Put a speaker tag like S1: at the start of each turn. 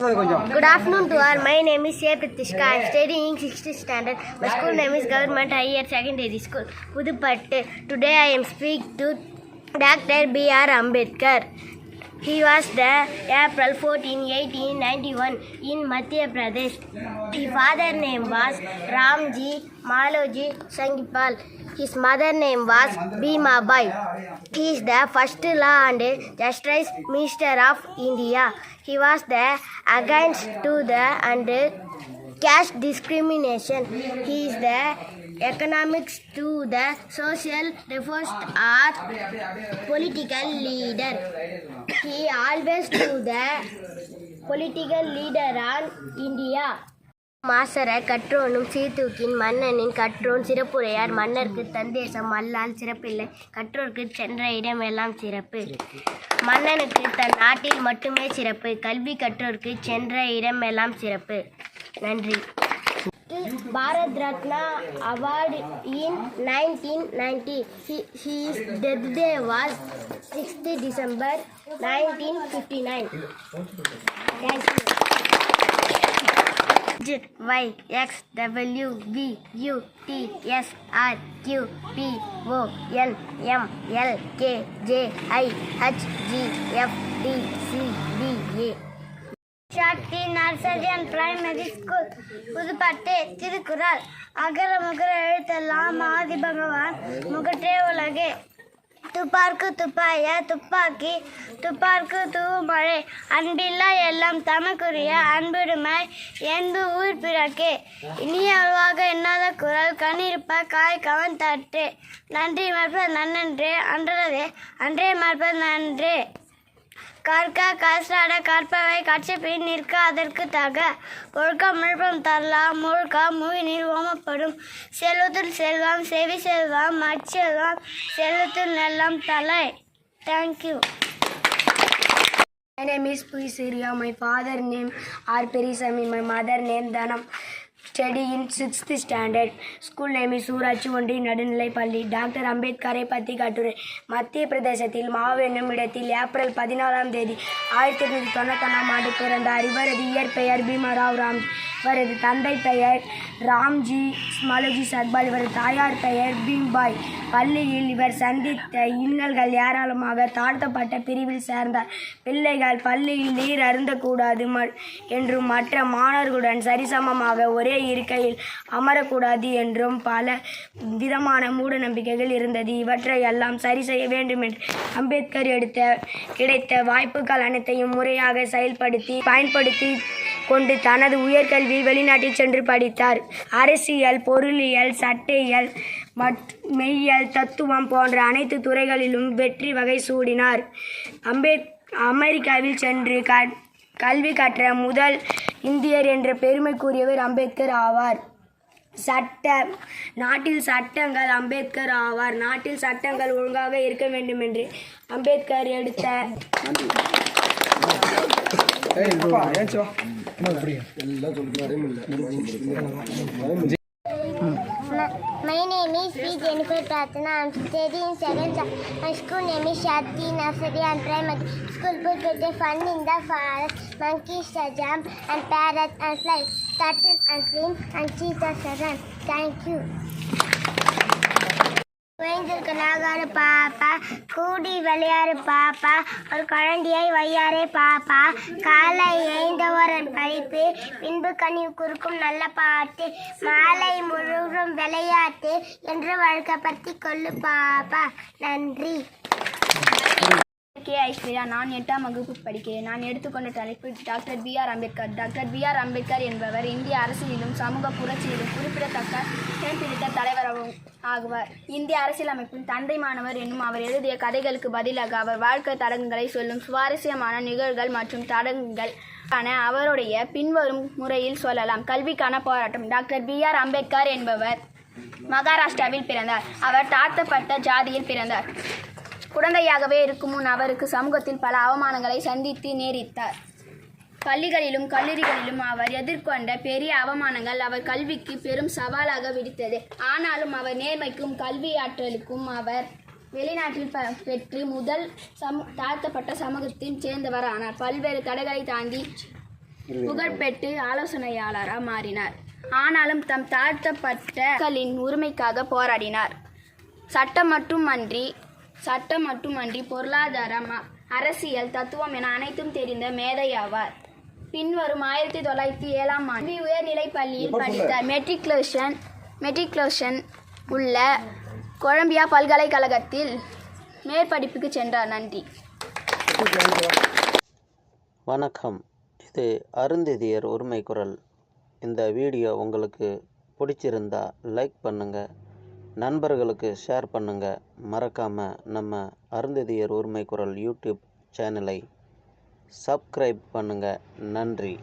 S1: Good afternoon to all. My name is A. Pratishka. I am studying 6th standard. My school name is Government Higher Secondary School, Pudupatte. Today I am speaking to Dr. B. R. Ambedkar. He was the April 14, 1891 in Madhya Pradesh. His father name was Ramji Maloji Sangipal. His mother name was Bhima Bai. He is the first law and justice minister of India. He was the against to the and caste discrimination. He is the economics to the social reformist or political leader. He always to the political leader on India. மாசர கற்றோனும் சீர்தூக்கின் மன்னனின் கற்றோன் சிறப்புரையார். மன்னருக்கு தந்தேசம் அல்லால் சிறப்பில்லை. கற்றோர்க்கு சென்ற இடமெல்லாம் சிறப்பு. மன்னனுக்கு தன் நாட்டில் மட்டுமே சிறப்பு. கல்வி கற்றோர்க்கு சென்ற இடமெல்லாம் சிறப்பு. நன்றி. Bharat Ratna Award in 1990. He, his death day was 6th December 1959. Thank you. Y X W B U T S R Q P O N M L K J I H G F T C D A Sakthi nursery and primary school Pudupattu Thirukkural. அகர முகர எழுத்தெல்லாம் ஆதி பகவான் முகற்றே உலகே. துப்பார்க்கு துப்பாய துப்பாக்கி துப்பார்க்கு தூமழை அன்பில்லா எல்லாம் தமக்குரிய அன்புடுமை என்பு ஊர் பிறக்கே. இனிய அருவாக எண்ணாத குரல் கண்ணிருப்ப காய் கவன் தட்டு. நன்றி மறுப்பது நன்னன்று அன்றதே அன்றே மறுப்பது நன்று. கற்க கற்றாட கற்பவை கட்சி நிற்க அதற்கு தக ஒழுக்க முழுப்பம் தரலாம் முழுக்க மூவினில் ஓமப்படும் செல்வத்தில் செல்வம் செவி செல்வம் மச்செல்வம் செல்வத்தில் நெல்லம் தலை thank you
S2: My name is P. Surya. My father name R. Perisami. My mother name Dhanam. Study in sixth standard. School name is ஊராட்சி ஒன்றிய நடுநிலைப்பள்ளி டாக்டர் அம்பேத்கரை பற்றி கட்டுரை மத்திய பிரதேசத்தில் மாவு என்னும் இடத்தில் ஏப்ரல் பதினாலாம் தேதி ஆயிரத்தி எட்நூற்றி தொண்ணூத்தொன்னாம் ஆண்டு பிறந்தார். இவரது இயற்பெயர் பீமராவ் ராம். இவரது தந்தை பெயர் ராம்ஜி ஸ்மாலஜி சர்பால் இவரது தாயார் பெயர் பீம்பாய். பள்ளியில் இவர் சந்தித்த இன்னல்கள் ஏராளமாக தாழ்த்தப்பட்ட பிரிவில் சேர்ந்தார் பிள்ளைகள் பள்ளியில் நீர் அருந்தக்கூடாது ம- என்றும் மற்ற மாணவர்களுடன் சரிசமமாக ஒரே இருக்கையில் அமரக்கூடாது என்றும் பல விதமான மூட நம்பிக்கைகள் இருந்தது. இவற்றை எல்லாம் சரி செய்ய வேண்டும் என்று அம்பேத்கர் எடுத்த கிடைத்த வாய்ப்புகள் அனைத்தையும் முறையாக செயல்படுத்தி பயன்படுத்தி கொண்டு தனது உயர்கல்வி வெளிநாட்டில் சென்று படித்தார். அரசியல் பொருளியல் சட்டையியல் மற் மெய்யியல் தத்துவம் போன்ற அனைத்து துறைகளிலும் வெற்றி வகை சூடினார். அம்பேத் அமெரிக்காவில் சென்று க கல்வி கற்ற முதல் இந்தியர் என்ற பெருமைக்குரியவர் அம்பேத்கர் ஆவார். சட்ட நாட்டில் சட்டங்கள் அம்பேத்கர் ஆவார். நாட்டில் சட்டங்கள் ஒழுங்காக இருக்க வேண்டும் என்று அம்பேத்கர் எடுத்த
S1: My name is P. Jennifer Pratana. I'm studying second. My school name is Shakti Nursery and Primary School. Book with a fun in the forest. Monkeys that jump and parrots and fly. Turtles and swim and cheetahs that run. Thank you. குழந்தைகளாக பாப்பா கூடி விளையாடு பாப்பா ஒரு குழந்தையை வையாரே பாப்பா. காலை எழுந்தவரன் படிப்பு பின்பு கனி குறுக்கும் நல்ல பாட்டு மாலை முழுவதும் விளையாட்டு என்று வழக்கப்படுத்தி கொள்ளு பாப்பா. நன்றி.
S3: கே ஐஸ்வர்யா நான் எட்டாம் வகுப்பு படிக்கிறேன். நான் எடுத்துக்கொண்ட தலைப்பு doctor B R Ambedkar. Doctor B R Ambedkar என்பவர் இந்திய அரசியலிலும் சமூக புரட்சியிலும் குறிப்பிடத்தக்க இடம் பிடித்த தலைவராகவும் ஆகுவார். இந்திய அரசியலமைப்பின் தந்தை மாணவர் என்னும் அவர் எழுதிய கதைகளுக்கு பதிலாக அவர் வாழ்க்கை தடங்களை சொல்லும் சுவாரஸ்யமான நிகழ்வுகள் மற்றும் தடங்குகள் ஆன அவருடைய பின்வரும் முறையில் சொல்லலாம். கல்விக்கான போராட்டம். டாக்டர் பி ஆர் அம்பேத்கர் என்பவர் மகாராஷ்டிராவில் பிறந்தார். அவர் தாழ்த்தப்பட்ட ஜாதியில் பிறந்தார். குழந்தையாகவே இருக்கும் முன் அவருக்கு சமூகத்தில் பல அவமானங்களை சந்தித்து நேரித்தார் பள்ளிகளிலும் கல்லூரிகளிலும் அவர் எதிர்கொண்ட பெரிய அவமானங்கள் அவர் கல்விக்கு பெரும் சவாலாக விடுத்தது. ஆனாலும் அவர் நேர்மைக்கும் கல்வி ஆற்றலுக்கும் அவர் வெளிநாட்டில் ப பெற்று முதல் சமு தாழ்த்தப்பட்ட சமூகத்தில் சேர்ந்தவர் ஆனார். பல்வேறு தடைகளை தாண்டி புகழ்பெற்று ஆலோசனையாளராக மாறினார். ஆனாலும் தம் தாழ்த்தப்பட்ட மக்களின் உரிமைக்காக போராடினார். சட்டம் மட்டுமன்றி சட்டம் மட்டுமன்றி பொருளாதாரம்? அரசியல் தத்துவம் என அனைத்தும் தெரிந்த மேதையாவார். பின்வரும் ஆயிரத்தி தொள்ளாயிரத்தி ஏழாம் ஆண்டு உயர்நிலைப் பள்ளியில் படித்த மெட்ரிகுலேஷன் மெட்ரிகுலேஷன் உள்ள கொலம்பியா பல்கலைக்கழகத்தில் மேற்படிப்புக்கு சென்றார். நன்றி.
S4: வணக்கம். இது அருந்ததியர் உரிமை குரல் இந்த வீடியோ உங்களுக்கு பிடிச்சிருந்தா லைக் பண்ணுங்கள் நண்பர்களுக்கு ஷேர் பண்ணுங்கள் மறக்காமல் நம்ம அருந்ததியர் உரிமை குரல் யூடியூப் சேனலை சப்ஸ்கிரைப் பண்ணுங்கள் நன்றி.